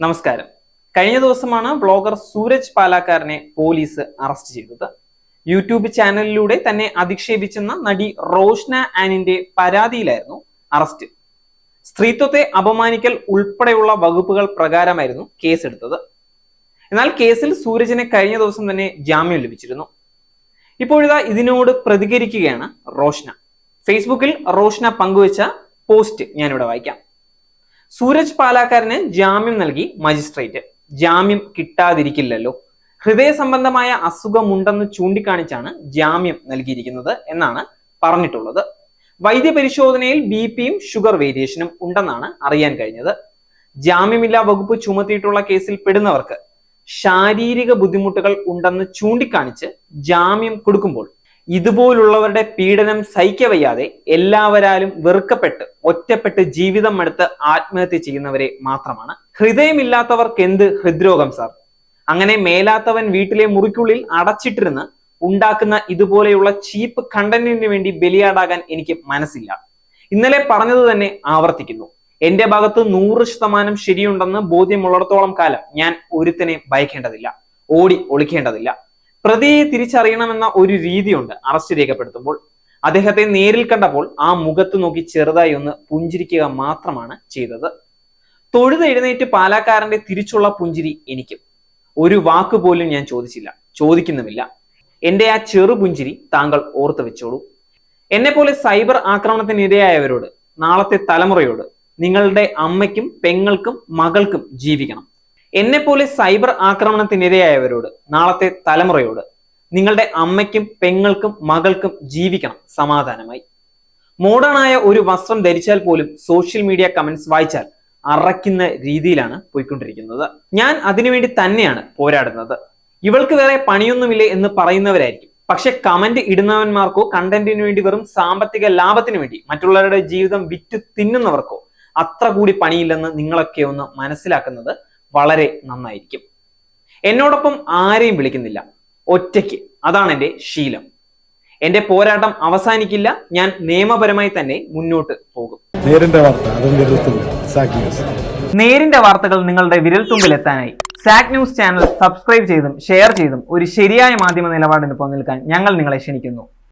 നമസ്കാരം. കഴിഞ്ഞ ദിവസമാണ് ബ്ലോഗർ സൂരജ് പാലാക്കാരനെ പോലീസ് അറസ്റ്റ് ചെയ്തത്. യൂട്യൂബ് ചാനലിലൂടെ തന്നെ അധിക്ഷേപിച്ചെന്ന നടി റോഷ്ന ആനിന്റെ പരാതിയിലായിരുന്നു അറസ്റ്റ്. സ്ത്രീത്വത്തെ അപമാനിക്കൽ ഉൾപ്പെടെയുള്ള വകുപ്പുകൾ പ്രകാരമായിരുന്നു കേസെടുത്തത്. എന്നാൽ കേസിൽ സൂരജിനെ കഴിഞ്ഞ ദിവസം തന്നെ ജാമ്യം ലഭിച്ചിരുന്നു. ഇപ്പോഴിതാ ഇതിനോട് പ്രതികരിക്കുകയാണ് റോഷ്ന. ഫേസ്ബുക്കിൽ റോഷ്ന പങ്കുവച്ച പോസ്റ്റ് ഞാനിവിടെ വായിക്കാം. സൂരജ് പാലാക്കാരന് ജാമ്യം നൽകി മജിസ്ട്രേറ്റ്. ജാമ്യം കിട്ടാതിരിക്കില്ലല്ലോ. ഹൃദയ സംബന്ധമായ അസുഖമുണ്ടെന്ന് ചൂണ്ടിക്കാണിച്ചാണ് ജാമ്യം നൽകിയിരിക്കുന്നത് എന്നാണ് പറഞ്ഞിട്ടുള്ളത്. വൈദ്യപരിശോധനയിൽ ബി പിയും ഷുഗർ വേരിയേഷനും ഉണ്ടെന്നാണ് അറിയാൻ കഴിഞ്ഞത്. ജാമ്യമില്ലാ വകുപ്പ് ചുമത്തിയിട്ടുള്ള കേസിൽ പെടുന്നവർക്ക് ശാരീരിക ബുദ്ധിമുട്ടുകൾ ഉണ്ടെന്ന് ചൂണ്ടിക്കാണിച്ച് ജാമ്യം കൊടുക്കുമ്പോൾ ഇതുപോലുള്ളവരുടെ പീഡനം സഹിക്കവയ്യാതെ എല്ലാവരാലും വെറുക്കപ്പെട്ട് ഒറ്റപ്പെട്ട് ജീവിതം എടുത്ത് ആത്മഹത്യ ചെയ്യുന്നവരെ മാത്രമാണ്. ഹൃദയമില്ലാത്തവർക്ക് എന്ത് ഹൃദ്രോഗം സാർ? അങ്ങനെ മേലാത്തവൻ വീട്ടിലെ മുറിക്കുള്ളിൽ അടച്ചിട്ടിരുന്ന് ഉണ്ടാക്കുന്ന ഇതുപോലെയുള്ള ചീപ്പ് കണ്ടന്റിന് വേണ്ടി ബലിയാടാകാൻ എനിക്ക് മനസ്സില്ല. ഇന്നലെ പറഞ്ഞത് തന്നെ ആവർത്തിക്കുന്നു. എന്റെ ഭാഗത്ത് നൂറ് ശതമാനം ശരിയുണ്ടെന്ന് ബോധ്യമുള്ളിടത്തോളം കാലം ഞാൻ ഒരുത്തനെ ഭയക്കേണ്ടതില്ല ഓടി ഒളിക്കേണ്ടതില്ല. പ്രതിയെ തിരിച്ചറിയണമെന്ന ഒരു രീതിയുണ്ട് അറസ്റ്റ് രേഖപ്പെടുത്തുമ്പോൾ. അദ്ദേഹത്തെ നേരിൽ കണ്ടപ്പോൾ ആ മുഖത്ത് നോക്കി ചെറുതായി ഒന്ന് പുഞ്ചിരിക്കുക മാത്രമാണ് ചെയ്തത്. തൊഴുത് എഴുന്നേറ്റ് പാലാക്കാരന്റെ തിരിച്ചുള്ള പുഞ്ചിരി എനിക്കും. ഒരു വാക്ക് പോലും ഞാൻ ചോദിച്ചില്ല ചോദിക്കുന്നുമില്ല. എന്റെ ആ ചെറു പുഞ്ചിരി താങ്കൾ ഓർത്തു വെച്ചോളൂ. എന്നെ പോലെ സൈബർ ആക്രമണത്തിനിരയായവരോട് നാളത്തെ തലമുറയോട് നിങ്ങളുടെ അമ്മയ്ക്കും പെങ്ങൾക്കും മകൾക്കും ജീവിക്കണം. എന്നെ പോലെ സൈബർ ആക്രമണത്തിനിരയായവരോട് നാളത്തെ തലമുറയോട് നിങ്ങളുടെ അമ്മയ്ക്കും പെങ്ങൾക്കും മകൾക്കും ജീവിക്കണം സമാധാനമായി. മോഡേണായ ഒരു വസ്ത്രം ധരിച്ചാൽ പോലും സോഷ്യൽ മീഡിയ കമന്റ്സ് വായിച്ചാൽ അറയ്ക്കുന്ന രീതിയിലാണ് പോയിക്കൊണ്ടിരിക്കുന്നത്. ഞാൻ അതിനുവേണ്ടി തന്നെയാണ് പോരാടുന്നത്. ഇവൾക്ക് വേറെ പണിയൊന്നുമില്ലേ എന്ന് പറയുന്നവരായിരിക്കും. പക്ഷെ കമന്റ് ഇടുന്നവന്മാർക്കോ കണ്ടന്റിന് വേണ്ടി വെറും സാമ്പത്തിക ലാഭത്തിന് വേണ്ടി മറ്റുള്ളവരുടെ ജീവിതം വിറ്റ് തിന്നുന്നവർക്കോ അത്ര കൂടി പണിയില്ലെന്ന് നിങ്ങളൊക്കെ ഒന്ന് മനസ്സിലാക്കുന്നത് വളരെ നന്നായിരിക്കും. എന്നോടൊപ്പം ആരെയും വിളിക്കുന്നില്ല. ഒറ്റയ്ക്ക്. അതാണ് എന്റെ ശീലം. എന്റെ പോരാട്ടം അവസാനിക്കില്ല. ഞാൻ നിയമപരമായി തന്നെ മുന്നോട്ട് പോകും. നേരിന്റെ വാർത്ത നേരിന്റെ വാർത്തകൾ നിങ്ങളുടെ വിരൽത്തുമ്പിൽ എത്താനായി. സാക് ന്യൂസ് ചാനൽ സബ്സ്ക്രൈബ് ചെയ്തും ഷെയർ ചെയ്തും ഒരു ശരിയായ മാധ്യമ നിലപാടിന് നിൽക്കാൻ ഞങ്ങൾ നിങ്ങളെ ക്ഷണിക്കുന്നു.